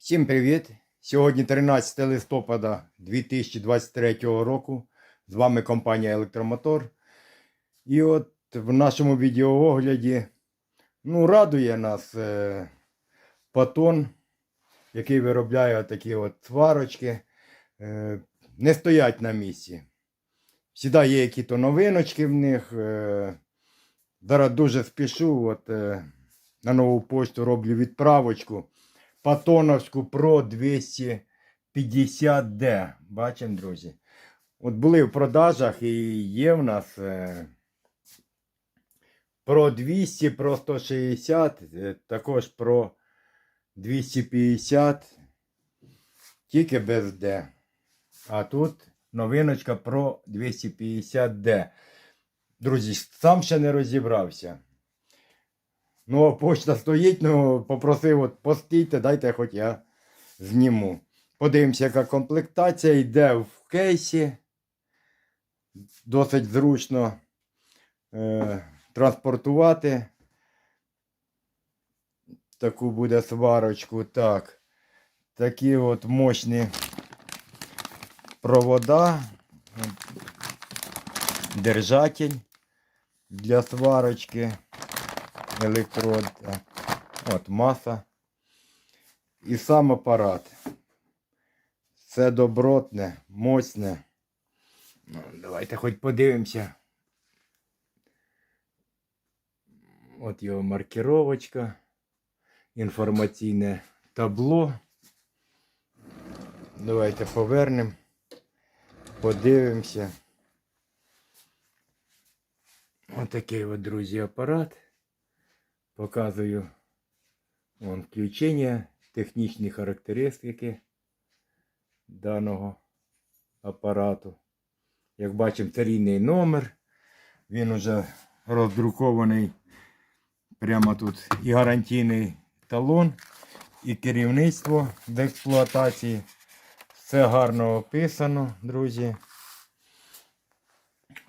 Всім привіт! Сьогодні 13 листопада 2023 року. З вами компанія Електромотор. І от в нашому відеоогляді ну, радує нас е, Патон, який виробляє такі от сварочки. Е, не стоять на місці. Всіда є якісь новиночки в них. Е, зараз дуже спішу. От, е, на нову пошту роблю відправочку. Патоновську Pro 250D. Бачимо, друзі. От були в продажах і є в нас Pro 200, Pro 160, е, також Pro 250, тільки без D. А тут новиночка Pro 250D. Друзі, сам ще не розібрався. Ну, а почта стоїть, ну попросив, от постійте, дайте хоч я зніму. Подивимося, яка комплектація йде в кейсі. Досить зручно е, транспортувати. Таку буде сварочку. Так. Такі от мощні провода. Держатель для сварочки електрод. От маса. І сам апарат. Все добротне, моцне. Ну, давайте хоч подивимося. От його маркировочка. Інформаційне табло. Давайте повернемо. Подивимося. Отакий от, друзі, апарат. Показую вон, включення, технічні характеристики даного апарату. Як бачимо, серійний номер. Він уже роздрукований прямо тут і гарантійний талон, і керівництво в експлуатації. Все гарно описано, друзі.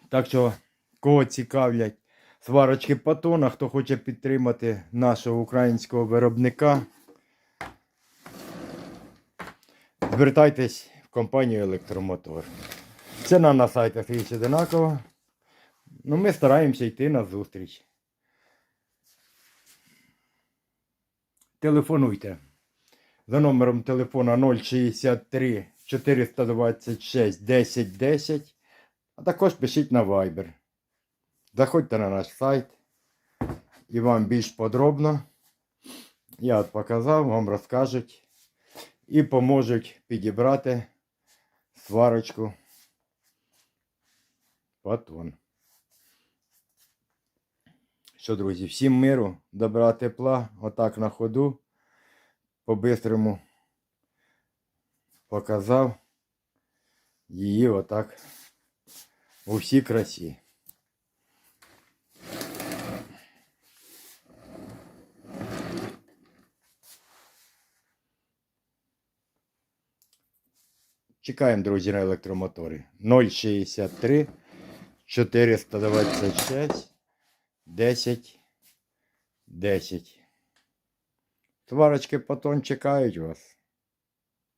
Так що, кого цікавлять сварочки Патона, хто хоче підтримати нашого українського виробника, звертайтесь в компанію Електромотор. Ціна на сайтах є одинакова. Ну, ми стараємося йти на зустріч. Телефонуйте за номером телефона 063 426 1010, а також пишіть на Viber. Заходьте на наш сайт і вам більш подробно. Я от показав, вам розкажуть і поможуть підібрати сварочку Патон. Що, друзі, всім миру, добра тепла, отак на ходу. По-бистрому показав її отак у всій красі. Чекаємо, друзі, на електромотори. 063 426 10 10. Тварочки потом чекають вас.